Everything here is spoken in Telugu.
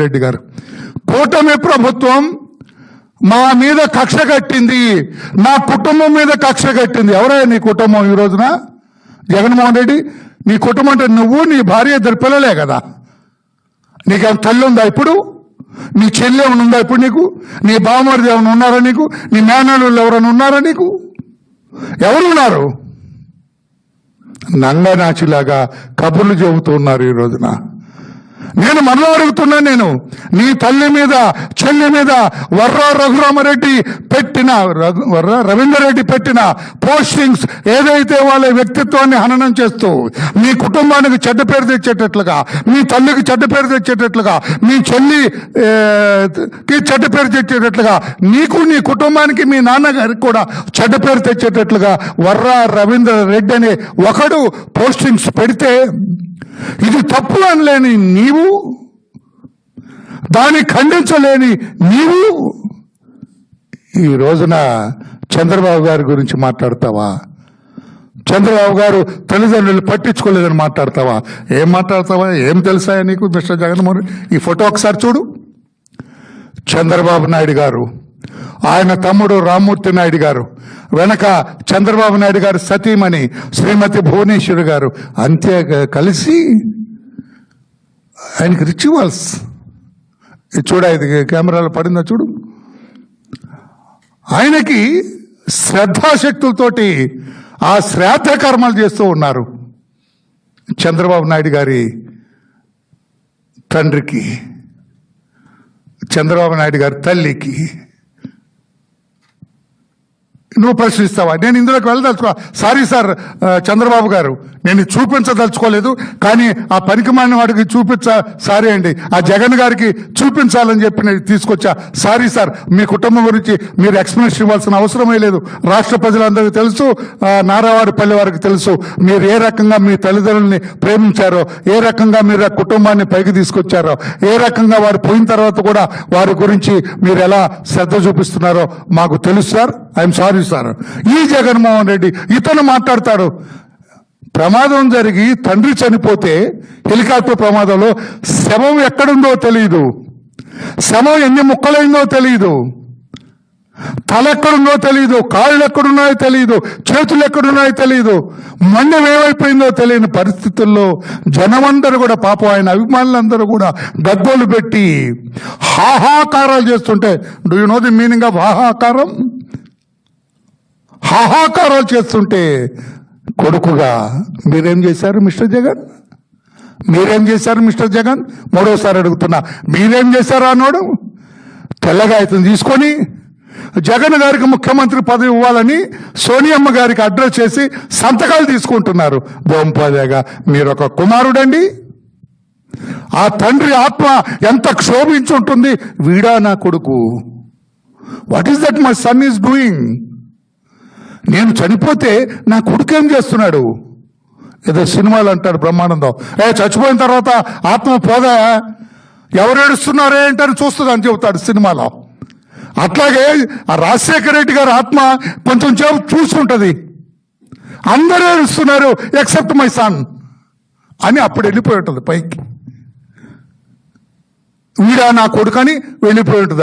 రెడ్డి గారు. కూటమి ప్రభుత్వం మా మీద కక్ష కట్టింది. నా కుటుంబం మీద కక్ష కట్టింది. ఎవరయ్యా నీ కుటుంబం ఈ రోజున? జగన్మోహన్ రెడ్డి నీ కుటుంబం అంటే నువ్వు నీ భార్య ఇద్దరు పిల్లలే కదా. నీకేం తల్లి ఉందా ఇప్పుడు? నీ చెల్లి ఏమైనా ఉందా ఇప్పుడు నీకు? నీ బావమరిది ఏమైనా ఉన్నారా నీకు? నీ మేనల్లు ఎవరైనా ఉన్నారా నీకు? ఎవరు ఉన్నారు? నంగనాచిలాగా కబుర్లు చెబుతూ ఉన్నారు ఈ రోజున. నేను మరలా అడుగుతున్నా నేను నీ తల్లి మీద చెల్లి మీద వర్రా రఘురామరెడ్డి పెట్టిన వర్రా వర్ర పెట్టిన పోస్టింగ్స్ ఏదైతే వాళ్ళ వ్యక్తిత్వాన్ని హననం చేస్తూ మీ కుటుంబానికి చెడ్డ పేరు తెచ్చేటట్లుగా మీ తల్లికి చెడ్డ పేరు తెచ్చేటట్లుగా మీ చెల్లి కి చెడ్డ పేరు తెచ్చేటట్లుగా నీకు నీ కుటుంబానికి మీ నాన్నగారికి కూడా చెడ్డ పేరు తెచ్చేటట్లుగా వర్రా రవీంద్ర రెడ్డి అనే ఒకడు పోస్టింగ్స్ పెడితే ఇది తప్పు అనలేని నీవు దాన్ని ఖండించలేని నీవు. ఈ రోజున చంద్రబాబు గారి గురించి మాట్లాడతావా? చంద్రబాబు గారు తల్లిదండ్రులు పట్టించుకోలేదని మాట్లాడతావా? ఏం మాట్లాడతావా? ఏం తెలుసాయా నీకు? మిస్టర్ జగన్మోహన్ ఈ ఫోటో ఒకసారి చూడు. చంద్రబాబు నాయుడు గారు ఆయన తమ్ముడు రామ్మూర్తి నాయుడు గారు. వెనక చంద్రబాబు నాయుడు గారు సతీమణి శ్రీమతి భువనేశ్వరి గారు. అంతే కలిసి ఆయనకి రిచువల్స్ ఇది చూడ ఇది కెమెరాలో పడిందా చూడు. ఆయనకి శ్రద్ధాశక్తులతోటి ఆ శ్రాద్ధ కర్మలు చేస్తూ ఉన్నారు చంద్రబాబు నాయుడు గారి తండ్రికి చంద్రబాబు నాయుడు గారి తల్లికి. నువ్వు ప్రశ్నిస్తావా నేను ఇందులోకి వెళ్ళదలుచుకో సారీ సార్ చంద్రబాబు గారు. నేను చూపించదలుచుకోలేదు కానీ ఆ పనికి మాలిన వాడికి చూపించ సారీ అండి. ఆ జగన్ గారికి చూపించాలని చెప్పి నేను తీసుకొచ్చా. సారీ సార్ మీ కుటుంబం గురించి మీరు ఎక్స్ప్లెనేషన్ ఇవ్వాల్సిన అవసరమే లేదు. రాష్ట్ర ప్రజలందరికీ తెలుసు ఆ, నారావారిపల్లి వారికి తెలుసు. మీరు ఏ రకంగా మీ తల్లిదండ్రుల్ని ప్రేమించారో ఏ రకంగా మీరు ఆ కుటుంబాన్ని పైకి తీసుకొచ్చారో ఏ రకంగా వారు పోయిన తర్వాత కూడా వారి గురించి మీరు ఎలా శ్రద్ధ చూపిస్తున్నారో మాకు తెలుసు సార్. I'm sorry sir. ఈ జగన్మోహన్ రెడ్డి ఇతను మాట్లాడతాడు. ప్రమాదం జరిగి తండ్రి చనిపోతే హెలికాప్టర్ ప్రమాదంలో శవం ఎక్కడుందో తెలియదు శవం ఎన్ని ముక్కలైందో తెలియదు తల ఎక్కడుందో తెలియదు కాళ్ళు ఎక్కడున్నాయో తెలియదు చేతులు ఎక్కడున్నాయో తెలియదు మండం ఏమైపోయిందో తెలియని పరిస్థితుల్లో జనమందరూ కూడా పాపం ఆయన అభిమానులందరూ కూడా గగ్గోలు పెట్టి హాహాకారాలు చేస్తుంటే do you know the meaning of హాహాకారం? హాహాకారాలు చేస్తుంటే కొడుకుగా మీరేం చేశారు మిస్టర్ జగన్? మీరేం చేశారు మిస్టర్ జగన్? మూడోసారి అడుగుతున్నా. మీరేం చేశారు అన్నాడు? తెల్లగా ఇతను తీసుకొని జగన్ గారికి ముఖ్యమంత్రి పదవి ఇవ్వాలని సోనియమ్మ గారికి అడ్రస్ చేసి సంతకాలు తీసుకుంటున్నారు. బొంపదేగా మీరు ఒక కుమారుడండి. ఆ తండ్రి ఆత్మ ఎంత క్షోభించుంటుంది. వీడా నా కొడుకు. What is that my son is doing నేను చనిపోతే నా కొడుకు ఏం చేస్తున్నాడు? ఏదో సినిమాలు అంటారు బ్రహ్మానందం. ఏ చచ్చిపోయిన తర్వాత ఆత్మ పోదా? ఎవరు ఏడుస్తున్నారే అంటారు చూస్తుంది అని చెబుతాడు సినిమాలో. అట్లాగే ఆ రాజశేఖర రెడ్డి గారి ఆత్మ కొంచెం సేపు చూస్తుంటది అందరూ ఏడుస్తున్నారు ఎక్సెప్ట్ మై సన్ అని అప్పుడు వెళ్ళిపోయి ఉంటుంది పైకి. వీడా నా కొడుకని వెళ్ళిపోయి ఉంటుంది.